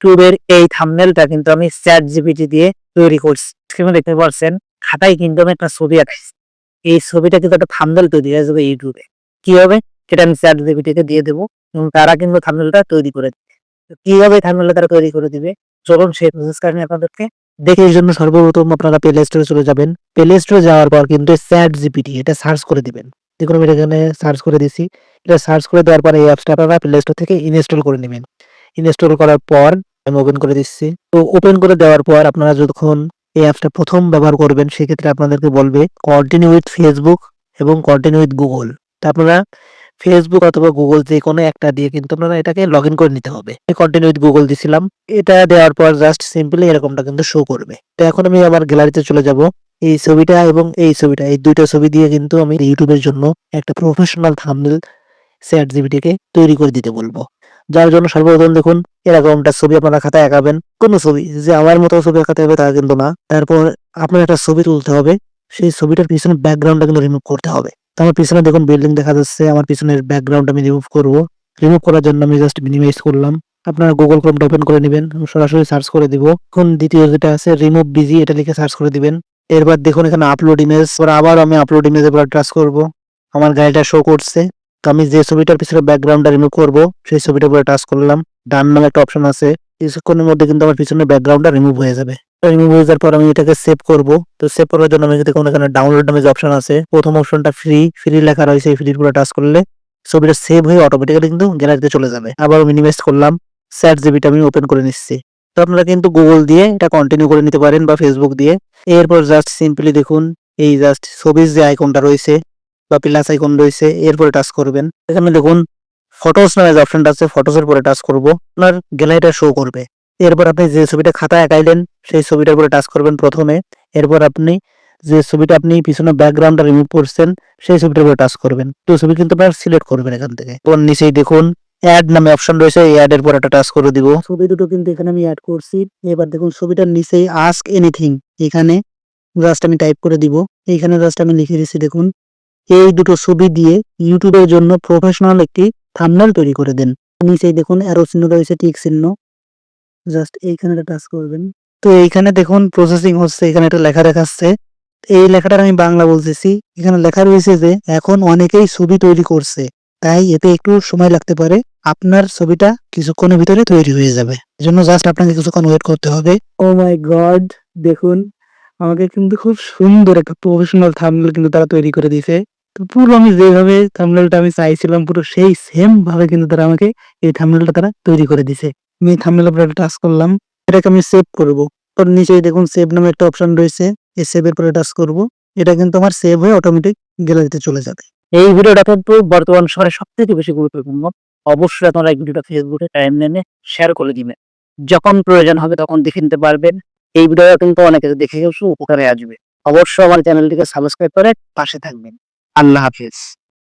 ইউটিউবের এই থাম্বনেলটা কিন্তু আমি চ্যাট জিপিটি দিয়ে তৈরি করছি। স্ক্রিনে দেখতে পাচ্ছেন, খাতায় কিন্তু আমি একটা ছবি আঁকাইছি এই ছবিটা কিন্তু একটা থাম্বনেল তৈরি হয়ে যাবে ইউটিউবে। কি হবে? সেটা আমি চ্যাট জিপিটিকে দিয়ে দেবো এবং তারা কিন্তু থাম্বনেলটা তৈরি করে দেবে। কীভাবে থাম্বনেলটা তারা তৈরি করে দিবে? চলুন সেই প্রসেসটা আমি আপনাদেরকে দেখে এই জন্য সর্বপ্রথম আপনারা প্লে স্টোরে চলে যাবেন। প্লে স্টোরে যাওয়ার পর কিন্তু চ্যাট জিপিটি এটা সার্চ করে দিবেন। দেখুন আমি এখানে সার্চ করে দিছি এটা সার্চ করে দেওয়ার পরে এই অ্যাপসটা আপনারা প্লে স্টোর থেকে ইনস্টল করে নেবেন। ইনস্টল করার পর আমি ওপেন করে দিচ্ছি। তো ওপেন করে দেওয়ার পর আপনারা যখন এই অ্যাপসটা প্রথম ব্যবহার করবেন, সেক্ষেত্রে আপনাদেরকে বলবে কন্টিনিউ উইথ ফেসবুক এবং কন্টিনিউ উইথ গুগল তা আপনারা ফেসবুক অথবা গুগল যে কোনো একটা দিয়ে কিন্তু আপনারা এটাকে লগ ইন করে নিতে হবে। কন্টিনিউ উইথ গুগল দিছিলাম। এটা দেওয়ার পর জাস্ট সিম্পলি এরকমটা কিন্তু শো করবে। তো এখন আমি আমার গ্যালারিতে চলে যাব। এই ছবিটা এবং এই ছবিটা, এই দুইটা ছবি দিয়ে কিন্তু আমি ইউটিউবের জন্য একটা প্রফেশনাল থাম্বনেল চ্যাট জিবিটিকে তৈরি করে দিতে বলব। যার জন্য সর্বপ্রথম দেখুন এরকমটা ছবি আপনারা খাতায় আঁকাবেন। কোনো ছবি যে আমার মতো ছবি আঁকাতে হবে তা কিন্তু না। তারপর আপনার একটা ছবি তুলতে হবে। সেই ছবিটার পিছনে ব্যাকগ্রাউন্ডটা কিন্তু রিমুভ করতে হবে। তো আমার পিছনে দেখুন বিল্ডিং দেখা যাচ্ছে। আমার পিছনের ব্যাকগ্রাউন্ড আমি রিমুভ করব। রিমুভ করার জন্য আমি জাস্ট মিনিমাইজ করলাম। আপনারা গুগল ক্রোমটা ওপেন করে নেবেন। সরাসরি সার্চ করে দিব। এখন দ্বিতীয় যেটা আছে রিমুভ বিজি এটা লিখে সার্চ করে দিবেন। এরপর দেখুন এখানে আপলোড ইমেজ আবার আমি আপলোড ইমেজের উপর টাচ করব। আমার গাড়িটা শো করছে। তো আমি যে ছবিটার পিছনে ব্যাকগ্রাউন্ডটা রিমুভ করব, সেই ছবিটার উপরে টাচ করলাম। ডান নামে একটা অপশন আছে। কিছুক্ষণের মধ্যে কিন্তু আমার পিছনে ব্যাকগ্রাউন্ডটা রিমুভ হয়ে যাবে। রিমুভ হয়ে যাওয়ার পর আমি এটাকে সেভ করব। তো সেভ করার জন্য আমি দেখুন এখানে ডাউনলোড নামে যে অপশন আছে, প্রথম অপশনটা ফ্রি ফ্রি লেখা রয়েছে, এই ফ্রির উপরে টাচ করলে ছবিটা সেভ হয়ে অটোমেটিক্যালি কিন্তু গ্যালারিতে চলে যাবে। আবার মিনিমাইজ করলাম। স্যাট জিবিটা আমি ওপেন করে নিচ্ছি। তো আপনারা কিন্তু গুগল দিয়ে এটা কন্টিনিউ করে নিতে পারেন বা ফেসবুক দিয়ে। এরপর জাস্ট সিম্পলি দেখুন, এই জাস্ট ছবির যে আইকনটা রয়েছে বা প্লাস আইকন রয়েছে, এরপরে টাচ করবেন। এখানে দেখুন ফটোস নামে যে অপশনটা আছে ফটোসের পরে টাচ করব। আপনার গ্যালারিটা শো করবে। এরপর আপনি যে ছবিটা খাতা আঁকাইলেন, সেই ছবিটার উপরে টাচ করবেন প্রথমে। এরপর আপনি যে ছবিটা আপনি পিছনে ব্যাকগ্রাউন্ডটা রিমুভ করছেন, সেই ছবিটার উপরে টাচ করবেন। তো ছবি কিন্তু আপনার সিলেক্ট করবেন এখান থেকে। তো নিচেই দেখুন অ্যাড নামে অপশন রয়েছে, এই অ্যাড এর পর একটা টাচ করে দিব। ছবি দুটো কিন্তু এখানে আমি অ্যাড করছি। এবার দেখুন, ছবিটার নিচেই আস্ক এনিথিং এখানে জাস্ট আমি টাইপ করে দিব। এইখানে জাস্ট আমি লিখে দিচ্ছি দেখুন এই দুটো ছবি দিয়ে ইউটিউবের জন্য প্রফেশনাল একটি থাম্বনেল তৈরি করে দেন। নিচেই দেখুন অ্যারো চিহ্ন রয়েছে টিক চিহ্ন। জাস্ট এইখানে টাচ করবেন। তো এইখানে দেখুন প্রসেসিং হচ্ছে, এখানে একটা লেখা দেখাচ্ছে। এই লেখাটার আমি বাংলা বলতেছি। এখানে লেখা রয়েছে যে, এখন অনেকেই ছবি তৈরি করছে। তাই এতে একটু সময় লাগতে পারে। আপনার ছবিটা কিছুক্ষণের ভিতরে তৈরি হয়ে যাবে। এজন্য জাস্ট আপনাকে কিছুক্ষণ ওয়েট করতে হবে। ও মাই গড দেখুন, আমাকে কিন্তু খুব সুন্দর একটা প্রফেশনাল থাম্বনেল কিন্তু তারা তৈরি করে দিয়েছে। পুরো আমি যেভাবে থাম্বনেলটা আমি চাইছিলাম, পুরো সেই সেম ভাবে কিন্তু তারা আমাকে এই থাম্বনেলটা তারা তৈরি করে দিছে। আমি থাম্বনেল উপরে টাচ করলাম, এটাকে আমি সেভ করব। তোর নিচেই দেখুন সেভ নামে একটা অপশন রয়েছে, এই সেভের পরে টাচ করব। এটা কিন্তু আমার সেভ হয়ে অটোমেটিক গ্যালারিতে চলে যাবে। এই ভিডিওটা কিন্তু বর্তমান সময়ে সব থেকে বেশি গুরুত্বপূর্ণ। অবশ্যই আপনারা এই ভিডিওটা ফেসবুকে টাইম নেনে শেয়ার করে দিবেন। যখন প্রয়োজন হবে তখন দেখে নিতে পারবেন। এই ভিডিওটা কিন্তু অনেকে দেখে উপকারে আসবে। অবশ্যই আমার চ্যানেলটিকে সাবস্ক্রাইব করে পাশে থাকবেন। আল্লাহ হাফিজ।